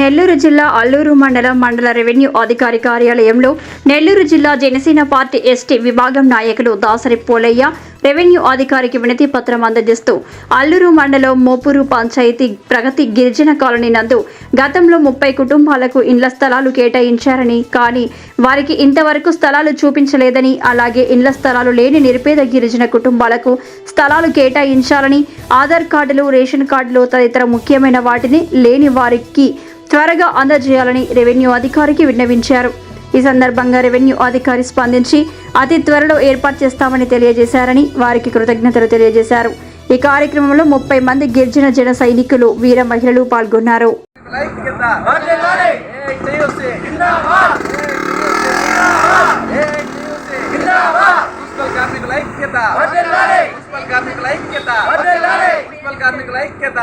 నెల్లూరు జిల్లా అల్లూరు మండలం మండల రెవెన్యూ అధికారి కార్యాలయంలో నెల్లూరు జిల్లా జనసేన పార్టీ ఎస్టీ విభాగం నాయకులు దాసరి పోలయ్య రెవెన్యూ అధికారికి వినతి పత్రం అందజేస్తూ అల్లూరు మండలం మోపూరు పంచాయతీ ప్రగతి గిరిజన కాలనీ నందు గతంలో ముప్పై కుటుంబాలకు ఇండ్ల స్థలాలు కేటాయించారని కానీ వారికి ఇంతవరకు స్థలాలు చూపించలేదని అలాగే ఇండ్ల స్థలాలు లేని నిరుపేద గిరిజన కుటుంబాలకు స్థలాలు కేటాయించాలని ఆధార్ కార్డులు రేషన్ కార్డులు తదితర ముఖ్యమైన వాటిని లేని వారికి త్వరగా అందజేయాలని రెవెన్యూ అధికారికి విన్నవించారు. ఈ సందర్భంగా రెవెన్యూ అధికారి స్పందించి అతి త్వరలో ఏర్పాటు చేస్తామని తెలియజేశారని వారికి కృతజ్ఞతలు తెలియజేశారు. ఈ కార్యక్రమంలో ముప్పై మంది గిరిజన జన సైనికులు వీర మహిళలు పాల్గొన్నారు. ఐక్యత కార్మికుల ఐక్యత కార్మికుల ఐక్యత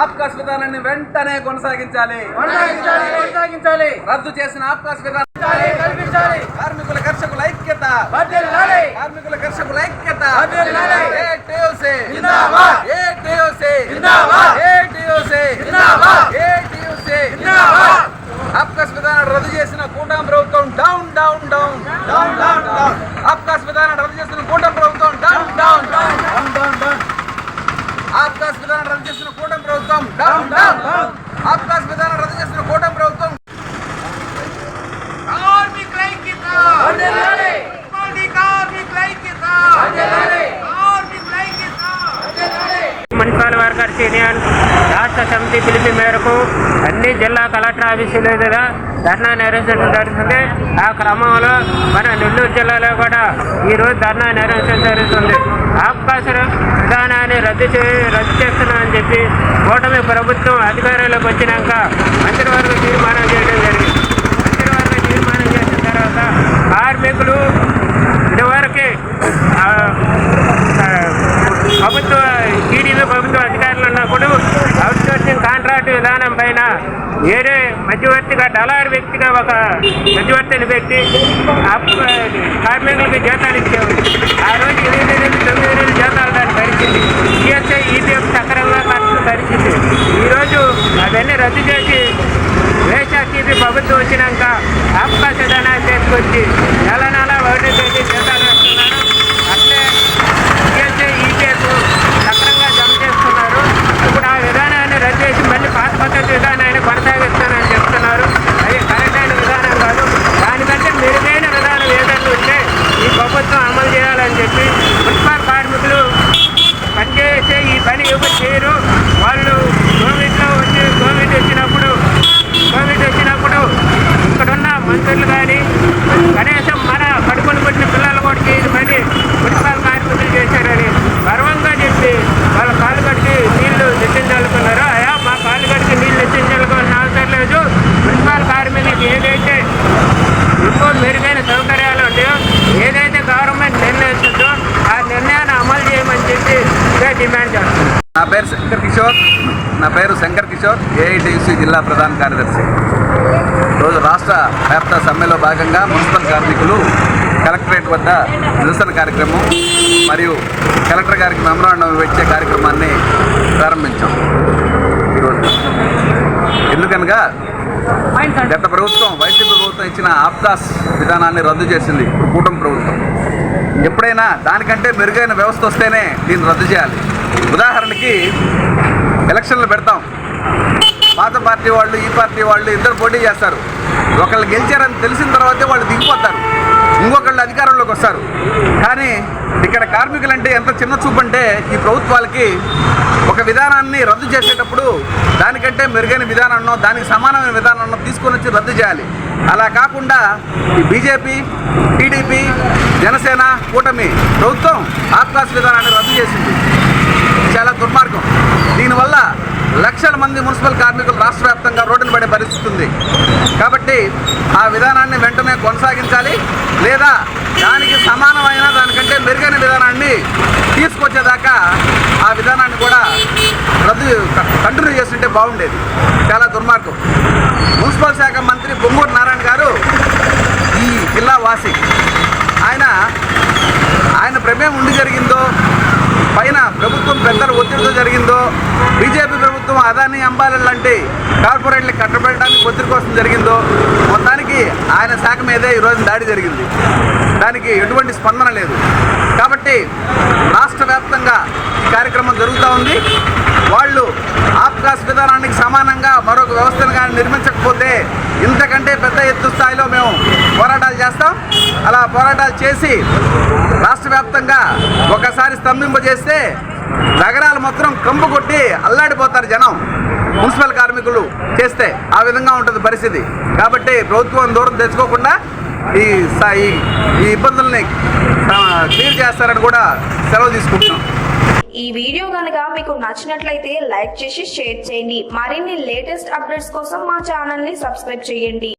ఆప్కాస్ విధానాన్ని వెంటనే కొనసాగించాలి. కొనసాగించాలి. కొనసాగించాలి. రద్దు చేసిన ఆప్కాస్ విధానం కార్మికుల కర్షకుల ఐక్యత. కార్మికుల కర్షకుల ఐక్యత. ఆప్కాస్ విధానం రద్దు చేసిన కూటమి ప్రభుత్వం down down down. Down down down. APCOS విధానం రద్దు చేసిన కూటమి ప్రభుత్వం down down down. Down down down. APCOS విధానం రద్దు చేసిన కూటమి ప్రభుత్వం. Down down down. ఆప్కాస్ విధానం రద్దు చేసిన కోర్టు ప్రభుత్వం కార్మికుల ఐక్యత వర్ధిల్లాలి. ఉపాధి కార్మికుల ఐక్యత వర్ధిల్లాలి. కార్మికుల ఐక్యత మున్సిపల్ యూనియన్ రాష్ట్ర సమితి పిలుపు మేరకు అన్ని జిల్లా కలెక్టర్ ఆఫీసుల దగ్గర ధర్నా నిర్వహించడం జరుగుతుంది. ఆ క్రమంలో మన నెల్లూరు జిల్లాలో కూడా ఈరోజు ధర్నా నిర్వహించడం జరుగుతుంది. అవకాశ విధానాన్ని రద్దు చే రద్దు చేస్తున్నామని చెప్పి కూటమి ప్రభుత్వం అధికారంలోకి వచ్చినాక మంత్రివర్గ తీర్మానం చేయడం జరిగింది. మంత్రివర్గ తీర్మానం చేసిన తర్వాత కార్మికులు ఇదివరకే ఆ, ఆ, ప్రభుత్వ టీడీపీ ప్రభుత్వ అధికారులు ఉన్నప్పుడు అవుట్ సోర్సింగ్ కాంట్రాక్ట్ విధానం పైన వేరే మధ్యవర్తిగా డలార్ వ్యక్తిగా ఒక మధ్యవర్తిని పెట్టి అప్- కార్మికులకు జీతాలు ఇచ్చేవారు. ఆ రోజు ఎనిమిది నెలలు తొమ్మిది నెలలు జీతాలు దాన్ని పరిచింది ఈఎస్ఐ ఈపీఎఫ్ సక్రమంగా ఖర్చు పరిస్థితి ఈరోజు అవన్నీ రద్దు చేసి వైఎస్ఆర్సీపీ ప్రభుత్వం వచ్చినాక అవకాశ విధానాన్ని తీసుకొచ్చి నెల నెల ఒకటి తేదీ జీతాలు వేస్తున్నారు అట్లే ఈఎస్ఐ ఈపీఎఫ్ సక్రంగా జమ చేస్తున్నారు ఇప్పుడు ఆ విధానాన్ని రద్దు చేసి మళ్ళీ పాత పద్ధతి విధానాన్ని కొనసాగిస్తానని చెప్తున్నారు అది కరెక్ట్ అయిన విధానం కాదు దానికంటే మెరుగైన విధానం ఏదైనా ఉంటే ఈ ప్రభుత్వం అమలు చేయాలని చెప్పి మున్సిపల్ కార్మికులు పనిచేసే ఈ పని ఎవరు చేయరు వాళ్ళు కోవిడ్లో వచ్చి కోవిడ్ వచ్చినప్పుడు కోవిడ్ వచ్చినప్పుడు ఇక్కడున్న మంత్రులు కానీ కనీసం మన కడుపును పుట్టిన పిల్లలు కూడా చేయని పని మున్సిపల్ కార్మికులు చేశారని గర్వంగా చెప్పి వాళ్ళ కాలు కడికి నీళ్ళు తెచ్చించాలనుకున్నారు అయా మా కాలు కడికి నీళ్ళు తెచ్చించాలనుకోవాల్సిన అవసరం లేదు మున్సిపల్ కార్మికులకు ఏదైతే ఇంకో మెరుగైన సౌకర్యాలు ఉంటాయో ఏదైతే గవర్నమెంట్ నిర్ణయిస్తుందో ఆ నిర్ణయాన్ని అమలు చేయమని చెప్పి ఇదే డిమాండ్ చేస్తున్నాం నా పేరు శంకర్ కిషోర్. నా పేరు శంకర్ కిషోర్. ఏఐటీసీ జిల్లా ప్రధాన కార్యదర్శి. రోజు రాష్ట్ర వ్యాప్త సమ్మెలో భాగంగా మున్సిపల్ కార్మికులు కలెక్టరేట్ వద్ద నిరసన కార్యక్రమం మరియు కలెక్టర్ గారికి మెమరాండం ఇచ్చే కార్యక్రమాన్ని ప్రారంభించాం. ఈరోజు. ఎందుకనగా గత ప్రభుత్వం వైసీపీ ప్రభుత్వం ఇచ్చిన ఆప్దాస్ విధానాన్ని రద్దు చేసింది కూటమి ప్రభుత్వం. ఎప్పుడైనా దానికంటే మెరుగైన వ్యవస్థ వస్తేనే దీన్ని రద్దు చేయాలి. ఉదాహరణకి ఎలక్షన్లు పెడతాం. పాత పార్టీ వాళ్ళు ఈ పార్టీ వాళ్ళు ఇద్దరు పోటీ చేస్తారు. ఒకళ్ళు గెలిచారని తెలిసిన తర్వాతే వాళ్ళు దిగిపోతారు. ఇంకొకళ్ళు అధికారంలోకి వస్తారు. కానీ ఇక్కడ కార్మికులంటే ఎంత చిన్న చూపు అంటే ఈ ప్రభుత్వాలకి ఒక విధానాన్ని రద్దు చేసేటప్పుడు దానికంటే మెరుగైన విధానాన్నో దానికి సమానమైన విధానాన్నో తీసుకొని వచ్చి రద్దు చేయాలి. అలా కాకుండా ఈ బీజేపీ టీడీపీ జనసేన కూటమి ప్రభుత్వం ఆప్కాస్ విధానాన్ని రద్దు చేసింది. చాలా దుర్మార్గం. దీనివల్ల లక్షల మంది మున్సిపల్ కార్మికులు రాష్ట్ర వ్యాప్తంగా రోడ్డున పడే పరిస్థితి ఉంది. కాబట్టి ఆ విధానాన్ని వెంటనే కొనసాగించాలి. లేదా దానికి సమానమైన దానికంటే మెరుగైన విధానాన్ని తీసుకొచ్చేదాకా ఆ విధానాన్ని కూడా రద్దు కంటిన్యూ చేస్తుంటే బాగుండేది. చాలా దుర్మార్గం. మున్సిపల్ శాఖ మంత్రి బొమ్మూరు నారాయణ గారు ఈ జిల్లా వాసి. ఆయన జరిగిందో బీజేపీ ప్రభుత్వం అదాని అంబానీ లాంటి కార్పొరేట్లు కట్టబెట్టడానికి ఒత్తిడి కోసం జరిగిందో మొత్తానికి ఆయన శాఖ మీదే ఈరోజు దాడి జరిగింది. దానికి ఎటువంటి స్పందన లేదు. కాబట్టి రాష్ట్ర వ్యాప్తంగా ఈ కార్యక్రమం జరుగుతూ ఉంది. వాళ్ళు ఆప్కాస్ విధానానికి సమానంగా మరొక వ్యవస్థను కానీ నిర్మించకపోతే ఇంతకంటే పెద్ద ఎత్తు స్థాయిలో మేము పోరాటాలు చేస్తాం. అలా పోరాటాలు చేసి రాష్ట్ర వ్యాప్తంగా ఒకసారి స్తంభింపజేస్తే నగరాలు మొత్తం కంపు కొట్టి అల్లాడిపోతారు జనం. మున్సిపల్ కార్మికులు చేస్తే ఆ విధంగా ఉంటుంది పరిస్థితి. కాబట్టి ప్రభుత్వం దూరం తెచ్చుకోకుండా ఈ ఈ ఇబ్బందుల్ని క్లియర్ చేస్తారని కూడా సెలవు తీసుకుంటున్నాం. ఈ వీడియో కనుక మీకు నచ్చినట్లయితే లైక్ చేసి షేర్ చేయండి. మరిన్ని లేటెస్ట్ అప్డేట్స్ కోసం మా ఛానల్ని సబ్స్క్రైబ్ చేయండి.